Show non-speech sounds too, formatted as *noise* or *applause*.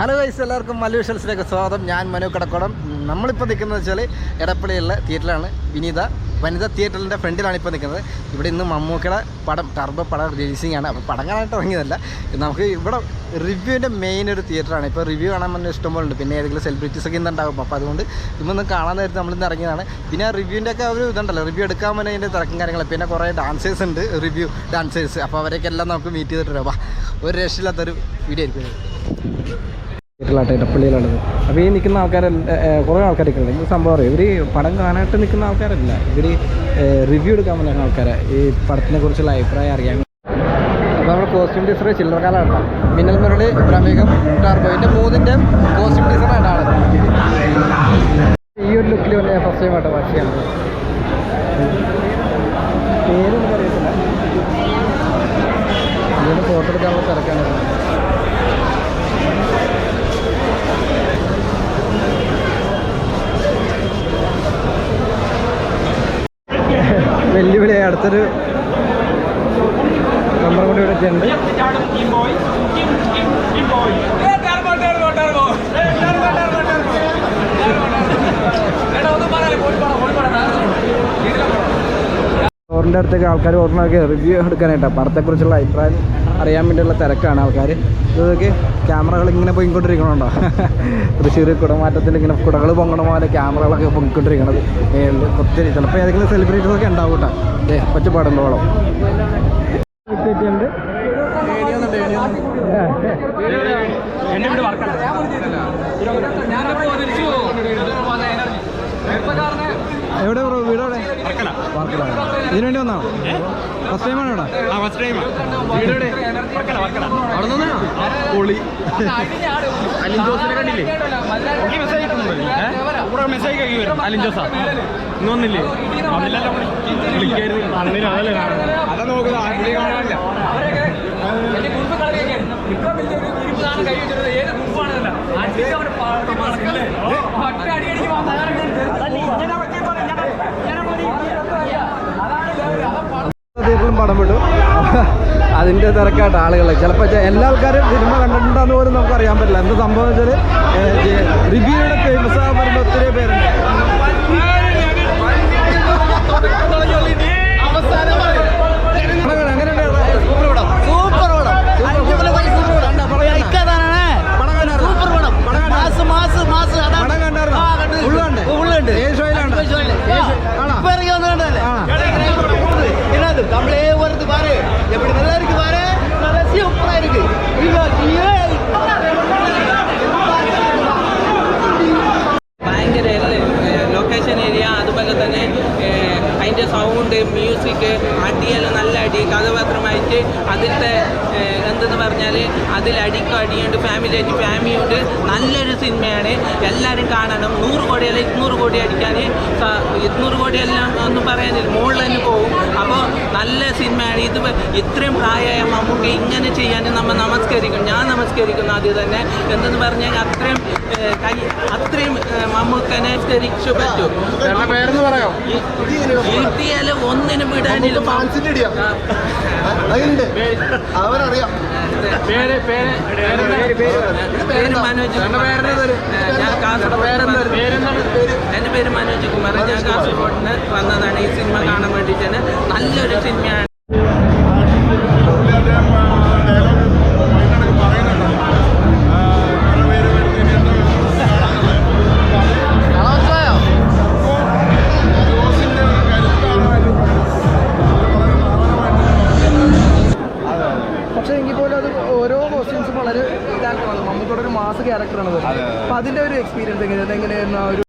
Hello guys എല്ലാവർക്കും മല്ലു വിഷൽസിലേക്ക് സ്വാഗതം. ഞാൻ മനു കടക്കോടം. നമ്മളിപ്പോൾ നിൽക്കുന്നത് വെച്ചാൽ എടപ്പള്ളിയുള്ള തിയേറ്ററിലാണ്. വിനീത വനിത തിയേറ്ററിന്റെ ഫ്രണ്ടിലാണ് ഇപ്പോൾ നിൽക്കുന്നത്. ഇവിടെ ഇന്ന് മമ്മൂക്കയുടെ പടം ടർബോ പടം റിലീസിംഗ് ആണ്. അപ്പോൾ പടം കാണാനായിട്ട് ഇറങ്ങിയതല്ല. നമുക്ക് ഇവിടെ റിവ്യൂവിന്റെ മെയിൻ ഒരു തിയേറ്ററാണ്. ഇപ്പോൾ റിവ്യൂ കാണാൻ തന്നെ ഇഷ്ടംപോലെ ഉണ്ട്. പിന്നെ ഏതെങ്കിലും സെലിബ്രിറ്റീസ് ഒക്കെ ഇന്ന് ഉണ്ടാകും അപ്പോൾ അതുകൊണ്ട് ഇതൊന്ന് കാണാൻ നേരത്തെ നമ്മളിന്ന് ഇറങ്ങിയതാണ്. പിന്നെ ആ റിവ്യൂവിന്റെ ഒക്കെ ഒരു ഇതുണ്ടല്ലോ. റിവ്യൂ എടുക്കാൻ വേണ്ടി അതിന്റെ തിരക്കും കാര്യങ്ങളും പിന്നെ കുറേ ഡാൻസേഴ്സ് ഉണ്ട്. റിവ്യൂ ഡാൻസേഴ്സ് അപ്പോൾ അവരെയൊക്കെ എല്ലാം നമുക്ക് മീറ്റ് ചെയ്തിട്ടുണ്ടാവാം ഒരു രക്ഷയില്ലാത്തൊരു വീഡിയോ ആയിരിക്കും വീട്ടിലാട്ടെ ഇടപ്പള്ളിയിലുള്ളത് അപ്പോൾ ഈ നിൽക്കുന്ന ആൾക്കാർ കുറേ ആൾക്കാരൊക്കെ ഉണ്ട്. ഇത് സംഭവം അറിയാം? ഇവർ പടം കാണാനായിട്ട് നിൽക്കുന്ന ആൾക്കാരല്ല. ഇവർ റിവ്യൂ എടുക്കാൻ വന്നിരുന്ന ആൾക്കാരെ. ഈ പടത്തിനെ കുറിച്ചുള്ള അഭിപ്രായം അറിയാൻ അപ്പോൾ നമ്മുടെ കോസ്റ്റ്യൂം ടീച്ചർ ചില്ലറ കാലാണ് മിന്നൽ മുരളി പ്രമേകം ടാർബോയിന്റെ മൂന്നിന്റെ കോസ്റ്റ്യൂം ടീച്ചറാണ് ആൾ. ഈ ഒരു ലുക്കിൽ വന്ന ഫസ്റ്റ് ടൈം ആട്ടോ വാച്ച് ചെയ്യാൻ പേരൊന്നും അറിയത്തില്ല. ഫോട്ടോ എടുക്കാനുള്ള തിരക്കാണ്. വെല്ലുവിളിയായി. അടുത്തൊരു നമ്പർ കൂടി ഇവിടെ ഉണ്ട് സ്റ്റോറിന്റെ അടുത്തേക്ക് ആൾക്കാർ ഓർമ്മയൊക്കെ റിവ്യൂ എടുക്കാനായിട്ടാണ് പടത്തെക്കുറിച്ചുള്ള അഭിപ്രായം അറിയാൻ വേണ്ടിയുള്ള തിരക്കാണ് ആൾക്കാർ ഇതൊക്കെ ക്യാമറകൾ ഇങ്ങനെ പോയിക്കൊണ്ടിരിക്കണുണ്ടോ *laughs* തൃശ്ശൂർ കുടമാറ്റത്തിൽ ഇങ്ങനെ കുടകൾ പൊങ്ങണ പോലെ ക്യാമറകളൊക്കെ പൊങ്ങിക്കൊണ്ടിരിക്കണത്. ഒത്തിരി ചിലപ്പോൾ ഏതെങ്കിലും സെലിബ്രിറ്റീസ് ഒക്കെ ഉണ്ടാവും കേട്ടോ. ഏ പാടുമ്പോളം ഉണ്ട് എന്റെ വീട് വർക്കല എവിടെ ബ്രോ? വീട് എവിടെ? വർക്കല. വാർക്കലാണ് വന്നോ? വന്നാണോ ഫസ്റ്റ് ടൈമാണ് ഇവിടെ? ആ ഫസ്റ്റ് ടൈം വീട് എവിടെ? വർക്കല വർക്കല അവിടെ നിന്ന്? പൊളി. അലിൻ ജോസിനെ കണ്ടില്ലേ? ഇവിടെ മെസ്സേജ് കഴിക്കി വരും. അലിൻ ജോസാ? ഇന്ന് വന്നില്ലേ? അതാ നോക്കുന്നത്. കാണാനില്ല പടം വിട്ടു അതിന്റെ തിരക്കായിട്ട് ആളുകൾ ചിലപ്പോൾ എല്ലാ ആൾക്കാരും സിനിമ കണ്ടിട്ടുണ്ടെന്ന് പോലും നമുക്ക് അറിയാൻ പറ്റില്ല. എന്ത് സംഭവം വെച്ചാൽ അതുപോലെ തന്നെ അതിന്റെ സൗണ്ട് മ്യൂസിക് അടിയെല്ലാം നല്ല അടി. കഥാപാത്രമായിട്ട് അതിലത്തെ എന്തെന്ന് പറഞ്ഞാൽ അതിൽ അടിക്കും അടിയുണ്ട് ഫാമിലി ആയിട്ട് ഫാമിലിയുണ്ട് നല്ലൊരു സിനിമയാണ്. എല്ലാവരും കാണണം. നൂറ് കോടിയല്ല ഇരുന്നൂറ് കോടി അടിക്കാൻ ഇരുന്നൂറ് കോടിയെല്ലാം ഒന്നും പറയാനില്ല. മുകളിൽ തന്നെ പോകും നല്ല സിനിമയാണ് ഇത് ഇത്രയും പ്രായമായ മമ്മൂക്ക് ഇങ്ങനെ ചെയ്യാൻ നമ്മൾ നമസ്കരിക്കും ഞാൻ നമസ്കരിക്കുന്നു ആദ്യം തന്നെ എന്തെന്ന് പറഞ്ഞാൽ അത്രയും കൈ അത്രയും മമ്മൂക്കനെ സ്കരിച്ചു പറ്റും കിട്ടിയാൽ ഒന്നിനും വിടാനില്ല അവനറിയാം പേര് പേര് പേര് മനോജ് ഞാൻ കാസർഗോഡ് എന്റെ പേര് മനോജ് കുമാർ. ഞാൻ കാസർഗോഡിന് വന്നതാണ്. ഈ സിനിമ കാണാൻ വേണ്ടിയിട്ടാണ്. നല്ലൊരു സിനിമയാണ്. പക്ഷേ എങ്കിൽ പോലും അത് ഓരോ കോസ്റ്റ്യൂംസും വളരെ ഒരു മാസ് ക്യാരക്ടറാണ് അപ്പൊ അതിന്റെ ഒരു എക്സ്പീരിയൻസ് എങ്ങനെയായിരുന്നു എങ്ങനെയായിരുന്നു ആ ഒരു